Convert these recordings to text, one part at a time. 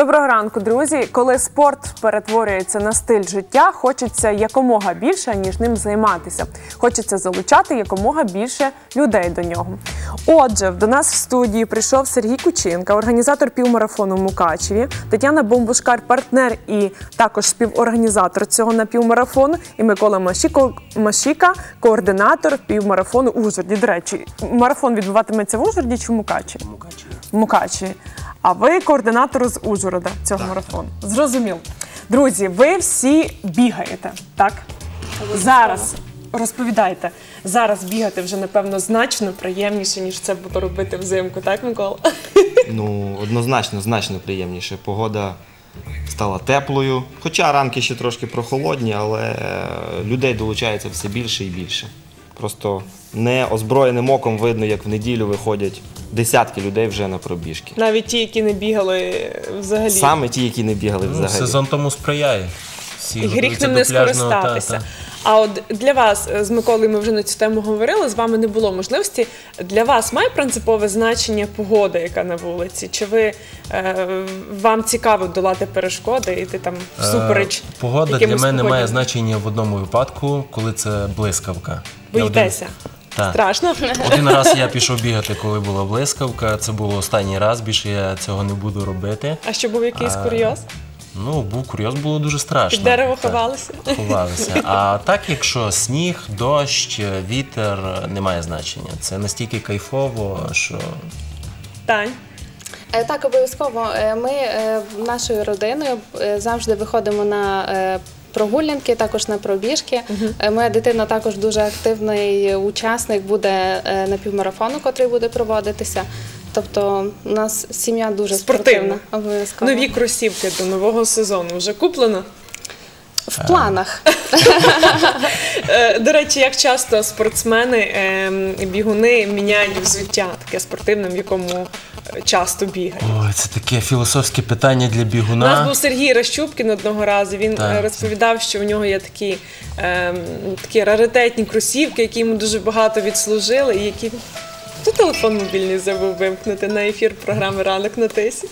Доброго ранку, друзі. Коли спорт перетворюється на стиль життя, хочеться якомога більше, ніж ним займатися. Хочеться залучати якомога більше людей до нього. Отже, до нас в студії прийшов Сергій Кучинка, організатор півмарафону Мукачеві, Тетяна Бомбушкар, партнер і також співорганізатор цього напівмарафону, і Микола Машіка, координатор півмарафону Ужгороді. До речі, марафон відбуватиметься в Ужгороді чи в Мукачеві? Мукачеві. В Мукачеві. А ви координатор з Ужгорода цього марафону. Зрозуміло. Друзі, ви всі бігаєте, так? Зараз розповідайте. Зараз бігати вже, напевно, значно приємніше, ніж це було робити взимку, так, Микола? Ну, однозначно, значно приємніше. Погода стала теплою. Хоча ранки ще трошки прохолодні, але е, людей долучається все більше і більше. Просто неозброєним оком видно, як в неділю виходять десятки людей вже на пробіжки. Навіть ті, які не бігали взагалі. Саме ті, які не бігали Ну, взагалі. сезон тому сприяє. Всі І гріх готуються ним до не пляжного, та, скористатися. та. А от для вас е, з Миколою ми вже на цю тему говорили. З вами не було можливості. Для вас має принципове значення погода, яка на вулиці? Чи ви е, вам цікаво долати перешкоди і ти там всупереч? Е, Погода для якимось мене має значення в одному випадку, коли це блискавка. Я один- Боїтеся? Так. Страшно? Один раз я пішов бігати, коли була блискавка. Це було останній раз, більше я цього не буду робити. А що був якийсь А, курйоз? Ну, був курйоз, було дуже страшно. Під дерево Так, ховалися? Ховалися. А так, якщо сніг, дощ, вітер, не має значення. Це настільки кайфово, що Тань. Е, Так, обов'язково. Е, Ми е, нашою родиною е, завжди виходимо на е, прогулянки, також на пробіжки. Е, Моя дитина також дуже активний учасник буде е, на півмарафону, котрий буде проводитися. Тобто у нас сім'я дуже Спортивна. спортивна. Обов'язково. Нові кросівки до нового сезону вже куплено. В планах. Е, До речі, як часто спортсмени, ем, бігуни міняють взуття, таке спортивне, в якому часто бігають. Ой, це таке філософське питання для бігуна. У нас був Сергій Ращупкін одного разу. Він Так. е, розповідав, що у нього є такі, ем, такі раритетні кросівки, які йому дуже багато відслужили, і які. Хто телефон мобільний забув вимкнути на ефір програми Ранок на тисі?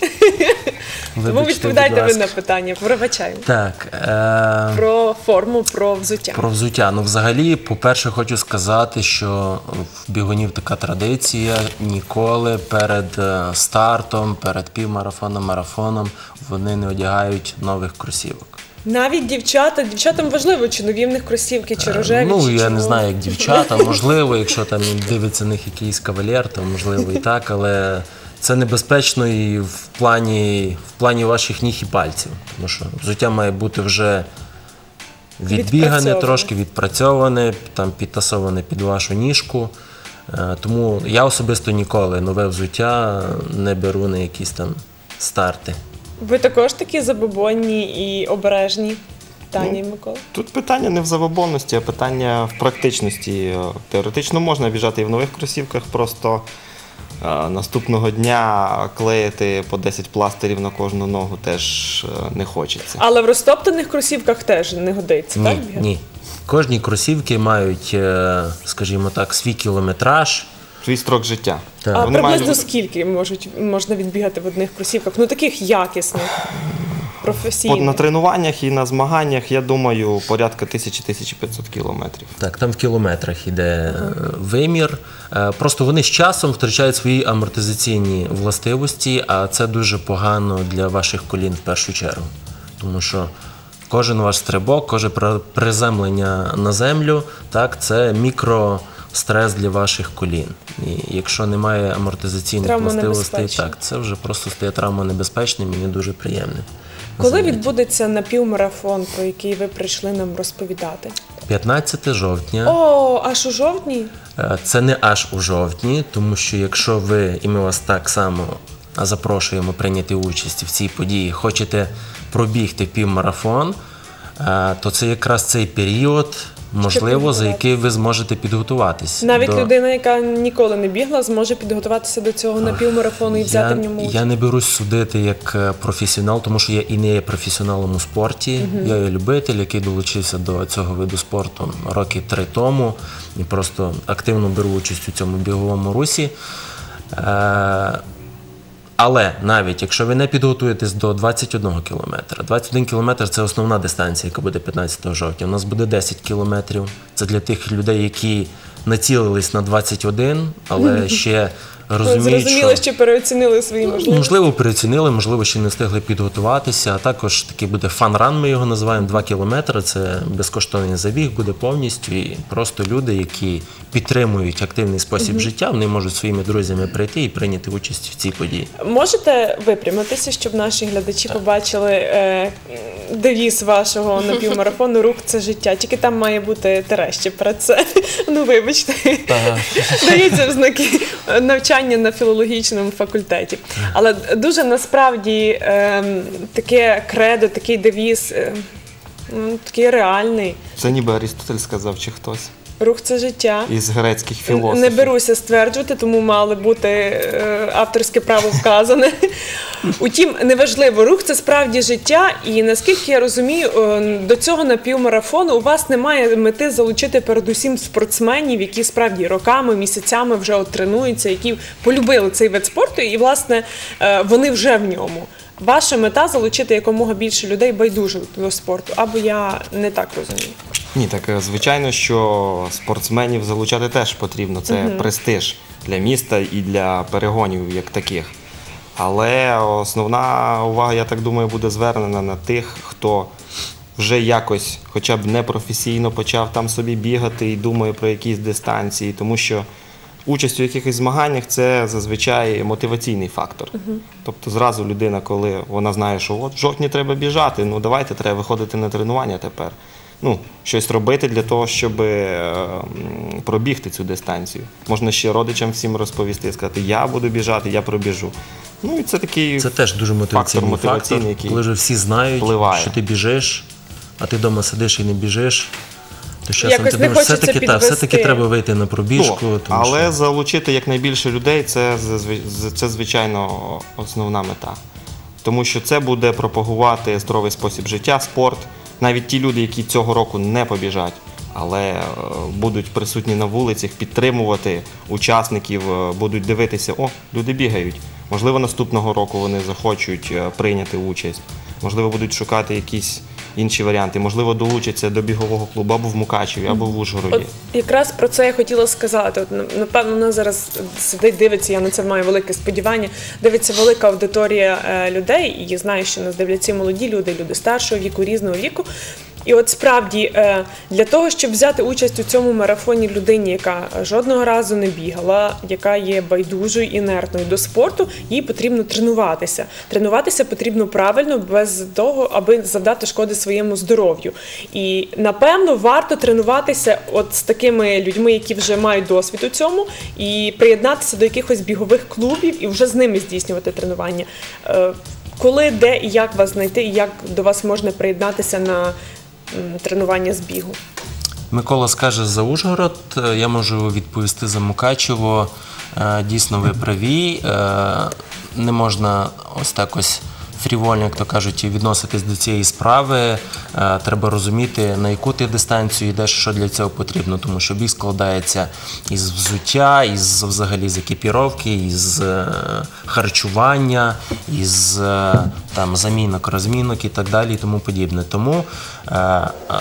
Тому відповідайте ви на питання. Пробачаємо. Так. Е... Про форму, про взуття. Про взуття. Ну, взагалі, по-перше, хочу сказати, що в бігунів така традиція ніколи перед е, стартом, перед півмарафоном, марафоном вони не одягають нових кросівок. Навіть дівчата, дівчатам важливо, чи нові в них кросівки, чи рожеві, ну, чи я не знаю, як дівчата, можливо, якщо там дивиться на них якийсь кавалер, то можливо і так, але це небезпечно і в плані, в плані ваших ніг і пальців. Тому що взуття має бути вже відбігане, трошки відпрацьоване, там підтасоване під вашу ніжку. Е, Тому я особисто ніколи нове взуття не беру на якісь там старти. Ви також такі забобонні і обережні, Таня і Ну, Микола. Тут питання не в забобонності, а питання в практичності. Теоретично можна біжати і в нових кросівках, просто е, наступного дня клеїти по 10 пластирів на кожну ногу теж е, не хочеться. Але в розтоптаних кросівках теж не годиться, так? Ні, бігати? ні. Кожні кросівки мають, е, скажімо так, свій кілометраж. Свій строк життя. Так. А Вони приблизно мають скільки можуть, можна відбігати в одних кросівках? Ну таких якісних, По- професійних. на тренуваннях і на змаганнях, я думаю, порядка 1000-1500 кілометрів. Так, там в кілометрах іде е, вимір. Е, Просто вони з часом втрачають свої амортизаційні властивості, а це дуже погано для ваших колін в першу чергу. Тому що кожен ваш стрибок, кожне при- приземлення на землю, так, це мікрострес для ваших колін. І якщо немає амортизаційних властивостей, так, це вже просто стає травмонебезпечним і не дуже приємним. Коли заняття. відбудеться напівмарафон, про який ви прийшли нам розповідати? 15 жовтня. О, аж у жовтні? Е, Це не аж у жовтні, тому що якщо ви, і ми вас так само запрошуємо прийняти участь в цій події, хочете пробігти півмарафон, е, то це якраз цей період, можливо, за який ви зможете підготуватись. Навіть до- людина, яка ніколи не бігла, зможе підготуватися до цього напівмарафону і взяти я, в ньому я не берусь судити як е, професіонал, тому що я і не є професіоналом у спорті. Я є любитель, який долучився до цього виду спорту роки три тому і просто активно беру участь у цьому біговому русі. Е, Але навіть якщо ви не підготуєтесь до 21 кілометра, 21 кілометр це основна дистанція, яка буде 15 жовтня. У нас буде 10 кілометрів. Це для тих людей, які націлились на 21, але ще розуміють, Зрозуміло, що що переоцінили свої можливості. можливо переоцінили, можливо, ще не встигли підготуватися. А також такий буде фан-ран, ми його називаємо 2 кілометри. Це безкоштовний забіг, буде повністю. І просто люди, які підтримують активний спосіб життя, вони можуть своїми друзями прийти і прийняти участь в цій події. Можете випрямитися, щоб наші глядачі побачили е, девіз вашого напівмарафону Рух це життя. Тільки там має бути тереще перед це. Ну вибачте. Дається в знаки навчання на філологічному факультеті. Але дуже насправді е, таке кредо, такий девіз. е, ну, Такий реальний Це ніби Арістотель сказав чи хтось рух це життя. із грецьких філософів. Не беруся стверджувати, тому мало бути е, авторське право вказане. Утім, неважливо, рух це справді життя, і наскільки я розумію, е, до цього напівмарафону у вас немає мети залучити передусім спортсменів, які справді роками, місяцями вже от тренуються, які полюбили цей вид спорту, і власне е, вони вже в ньому. Ваша мета залучити якомога більше людей байдужих до спорту, або я не так розумію. Ні, так е, звичайно, що спортсменів залучати теж потрібно. Це престиж для міста і для перегонів як таких. Але основна увага, я так думаю, буде звернена на тих, хто вже якось, хоча б непрофесійно почав там собі бігати і думає про якісь дистанції, тому що участь у якихось змаганнях це зазвичай мотиваційний фактор. Тобто зразу людина, коли вона знає, що от в жовтні треба біжати, ну давайте треба виходити на тренування тепер. Ну, щось робити для того, щоб е, пробігти цю дистанцію. Можна ще родичам всім розповісти, сказати, я буду біжати, я пробіжу. Ну і це такий Це теж дуже мотиваційний фактор, мотиваційний, який коли вже всі знають, впливає. що ти біжиш, а ти вдома сидиш і не біжиш. То часом ти думаєш, все-таки, так, все-таки треба вийти на пробіжку. Ну, тому але що... залучити якнайбільше людей це, це звичайно основна мета. Тому що це буде пропагувати здоровий спосіб життя, спорт. Навіть ті люди, які цього року не побіжать, але е, будуть присутні на вулицях, підтримувати учасників, е, будуть дивитися, о, люди бігають. Можливо, наступного року вони захочуть е, прийняти участь. Можливо, будуть шукати якісь інші варіанти. Можливо, долучаться до бігового клубу або в Мукачеві, або в Ужгороді. От якраз про це я хотіла сказати. От напевно, на зараз сидить, дивиться. Я на це маю велике сподівання. Дивиться велика аудиторія е, людей, і знаю, що нас дивляться молоді люди, люди старшого віку, різного віку. І от справді е, для того, щоб взяти участь у цьому марафоні людині, яка жодного разу не бігала, яка є байдужою інертною до спорту, їй потрібно тренуватися. Тренуватися потрібно правильно, без того, аби завдати шкоди своєму здоров'ю. І напевно варто тренуватися от з такими людьми, які вже мають досвід у цьому, і приєднатися до якихось бігових клубів і вже з ними здійснювати тренування. Е, Коли, де і як вас знайти, і як до вас можна приєднатися на тренування з бігу? Микола скаже за Ужгород, е, я можу відповісти за Мукачево. Е, Дійсно, ви праві. Е, Не можна ось так ось фрівольно, як то кажуть, відноситись до цієї справи. Треба розуміти, на яку ти дистанцію йдеш, що для цього потрібно, тому що біг складається із взуття, із взагалі з екіпіровки, із харчування, із там замінок, розмінок і так далі, і тому подібне. Тому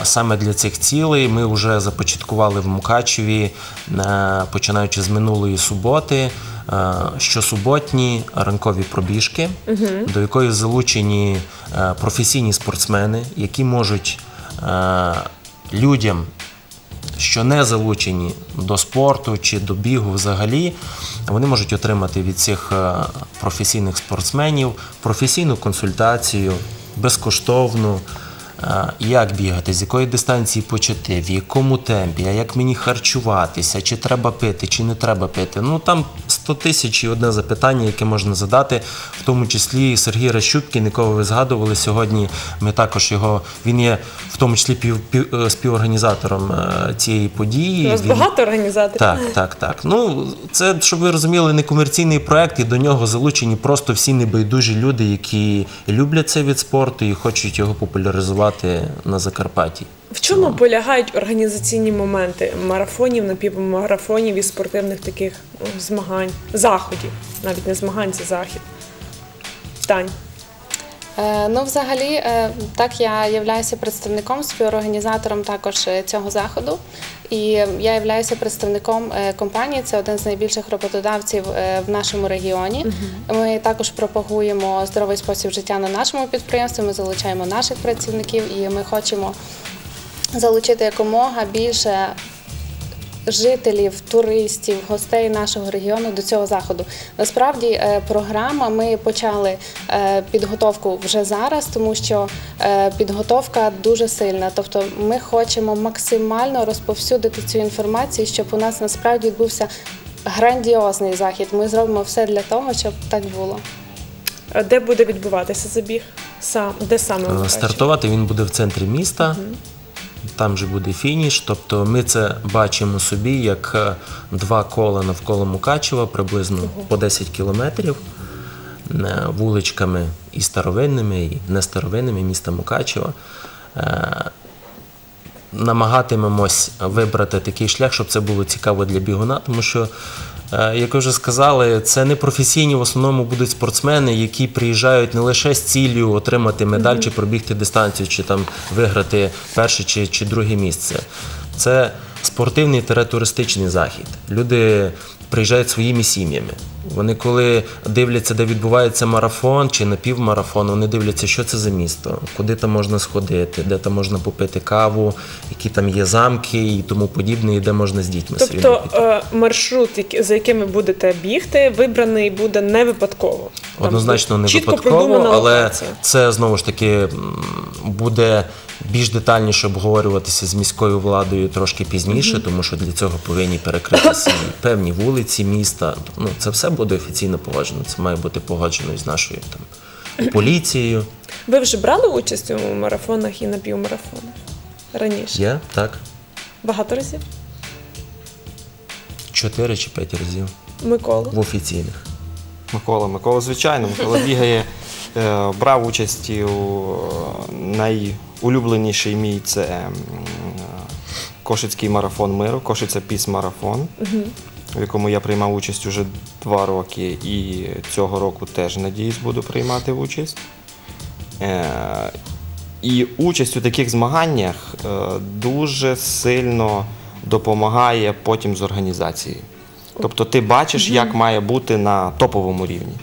саме для цих цілей ми вже започаткували в Мукачеві, е, починаючи з минулої суботи. е, Щосуботні ранкові пробіжки, до якої залучені е, професійні спортсмени, які можуть людям що не залучені до спорту чи до бігу взагалі, вони можуть отримати від цих професійних спортсменів професійну консультацію безкоштовну. Як бігати, з якої дистанції почати, в якому темпі, а як мені харчуватися, чи треба пити, чи не треба пити. Ну там 100 тисяч і одне запитання, яке можна задати, в тому числі Сергій Ращупкін, якого ви згадували сьогодні. Ми також його він є в тому числі пів, пів- е, співорганізатором е, цієї події. У вас Він- багато організаторів? так, так, так. Ну, це, щоб ви розуміли, не комерційний проект, і до нього залучені просто всі небайдужі люди, які люблять цей від спорту і хочуть його популяризувати на Закарпатті. В чому полягають організаційні моменти марафонів, напівмарафонів і спортивних таких ну, змагань, заходів? Навіть не змагань, це захід. Тань. Е, Ну, взагалі, е, так я являюся представником, співорганізатором також е, цього заходу. І я являюся представником компанії. Це один з найбільших роботодавців в нашому регіоні. Ми також пропагуємо здоровий спосіб життя на нашому підприємстві. Ми залучаємо наших працівників і ми хочемо залучити якомога більше жителів, туристів, гостей нашого регіону до цього заходу. Насправді, е, програма ми почали е, підготовку вже зараз, тому що е, підготовка дуже сильна. Тобто, ми хочемо максимально розповсюдити цю інформацію, щоб у нас насправді відбувся грандіозний захід. Ми зробимо все для того, щоб так було. Де буде відбуватися забіг? Сам де саме? Стартувати він буде в центрі міста. Там же буде фініш. Тобто ми це бачимо собі як е, два кола навколо Мукачева, приблизно по 10 кілометрів е, вуличками і старовинними, і нестаровинними міста Мукачева. Е, Намагатимемось вибрати такий шлях, щоб це було цікаво для бігуна, тому що, як ви вже сказали, це не професійні в основному будуть спортсмени, які приїжджають не лише з ціллю отримати медаль чи пробігти дистанцію, чи там виграти перше чи, чи друге місце. Це спортивний та туристичний захід. Люди приїжджають своїми сім'ями. Вони коли дивляться, де відбувається марафон чи напівмарафон, вони дивляться, що це за місто, куди там можна сходити, де там можна попити каву, які там є замки і тому подібне, і де можна з дітьми своїми Тобто е, маршрут, за яким ви будете бігти, вибраний буде не випадково. Однозначно не чітко випадково, але локація. це знову ж таки буде більш детальніше обговорюватися з міською владою трошки пізніше, тому що для цього повинні перекритися певні вулиці міста. Ну це все буде офіційно погоджено. Це має бути погоджено із нашою там поліцією. Ви вже брали участь у марафонах і напівмарафонах раніше? Є так Багато разів? чотири чи п'ять разів Микола. в офіційних. Микола, Микола, звичайно, Микола бігає, е, брав участь у е, найулюбленіший мій це е, Кошицький марафон миру, Кошиця Піс марафон, в якому я приймав участь уже два роки і цього року теж, надіюсь, буду приймати участь. Е, І участь у таких змаганнях е, дуже сильно допомагає потім з організацією. Тобто ти бачиш, як має бути на топовому рівні.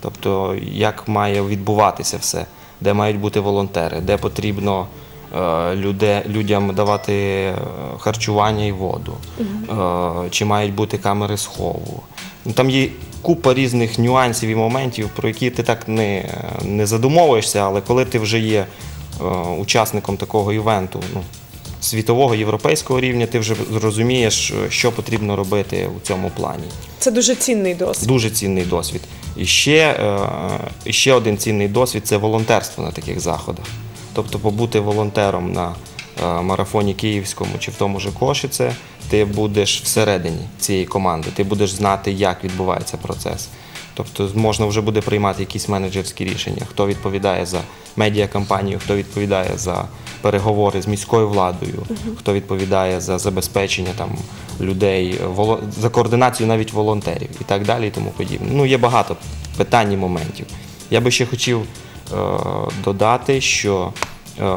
Тобто, як має відбуватися все, де мають бути волонтери, де потрібно е, люде, людям давати е, харчування і воду, угу. чи мають бути камери схову. Там є купа різних нюансів і моментів, про які ти так не, не задумовуєшся, але коли ти вже є учасником такого івенту, ну, світового європейського рівня, ти вже розумієш, що потрібно робити у цьому плані. Це дуже цінний досвід. Дуже цінний досвід. І ще, е, ще один цінний досвід це волонтерство на таких заходах. Тобто побути волонтером на е, марафоні Київському чи в тому же Кошице, ти будеш всередині цієї команди, ти будеш знати, як відбувається процес. Тобто можна вже буде приймати якісь менеджерські рішення, хто відповідає за медіакампанію, хто відповідає за переговори з міською владою, хто відповідає за забезпечення там людей, за координацію навіть волонтерів і так далі, і тому подібне. Ну, є багато питань і моментів. Я би ще хотів е, додати, що е,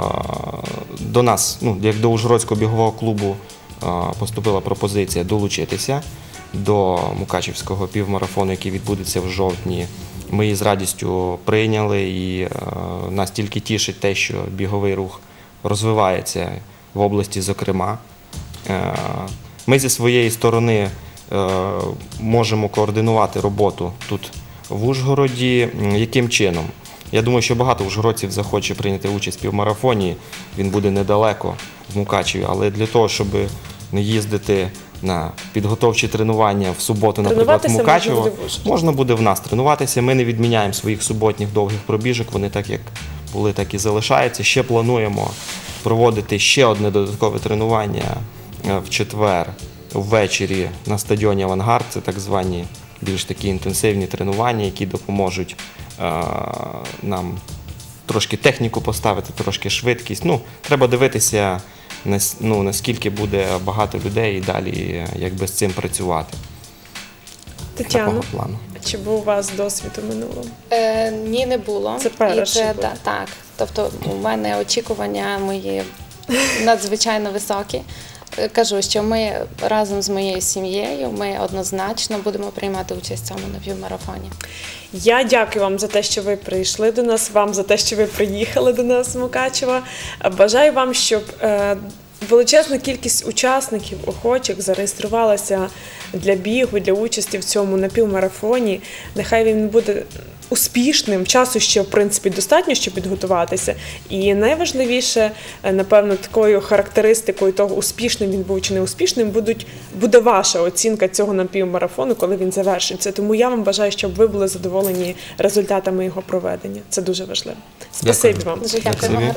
до нас, ну, як до Ужгородського бігового клубу, е, поступила пропозиція долучитися до Мукачівського півмарафону, який відбудеться в жовтні. Ми її з радістю прийняли, і е, нас тільки тішить те, що біговий рух розвивається в області, зокрема. Е, Ми зі своєї сторони е, можемо координувати роботу тут в Ужгороді. Яким чином? Я думаю, що багато ужгородців захоче прийняти участь в півмарафоні. Він буде недалеко в Мукачеві, але для того, щоб не їздити на підготовчі тренування в суботу, наприклад, в можна Мукачево, буде можна буде в нас тренуватися. Ми не відміняємо своїх суботніх довгих пробіжок. Вони так як були, так і залишаються. Ще плануємо проводити ще одне додаткове тренування е, в четвер ввечері на стадіоні Авангард. Це так звані більш такі інтенсивні тренування, які допоможуть е, нам трошки техніку поставити, трошки швидкість. Ну, треба дивитися, ну, наскільки буде багато людей і далі якби з цим працювати. Тетяна, Такого плану. Чи був у вас досвід у минулому? Е, ні, не було. Це перший І це, буде. та- так. Тобто у мене очікування мої надзвичайно високі. Кажу, що ми разом з моєю сім'єю ми однозначно будемо приймати участь в цьому напівмарафоні. Я дякую вам за те, що ви прийшли до нас, вам за те, що ви приїхали до нас Мукачева. Бажаю вам, щоб е, величезна кількість учасників, охочих зареєструвалася для бігу, для участі в цьому напівмарафоні. Нехай він буде успішним. Часу ще в принципі достатньо, щоб підготуватися. І найважливіше, е, напевно, такою характеристикою того, успішним він був чи не успішним, будуть буде ваша оцінка цього напівмарафону, коли він завершиться. Тому я вам бажаю, щоб ви були задоволені результатами його проведення. Це дуже важливо. Спасибі Дякую. вам. Гарно.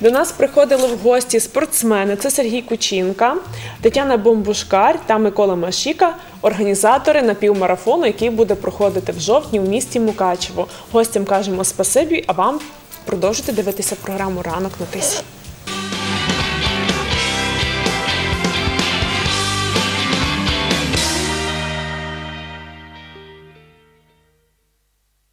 До нас приходили в гості спортсмени. Це Сергій Кучінка, Тетяна Бомбушкар та Микола Машіка, організатори напівмарафону, який буде проходити в жовтні в місті Мукачево. Гостям кажемо спасибі, а вам продовжуйте дивитися програму Ранок на тисі.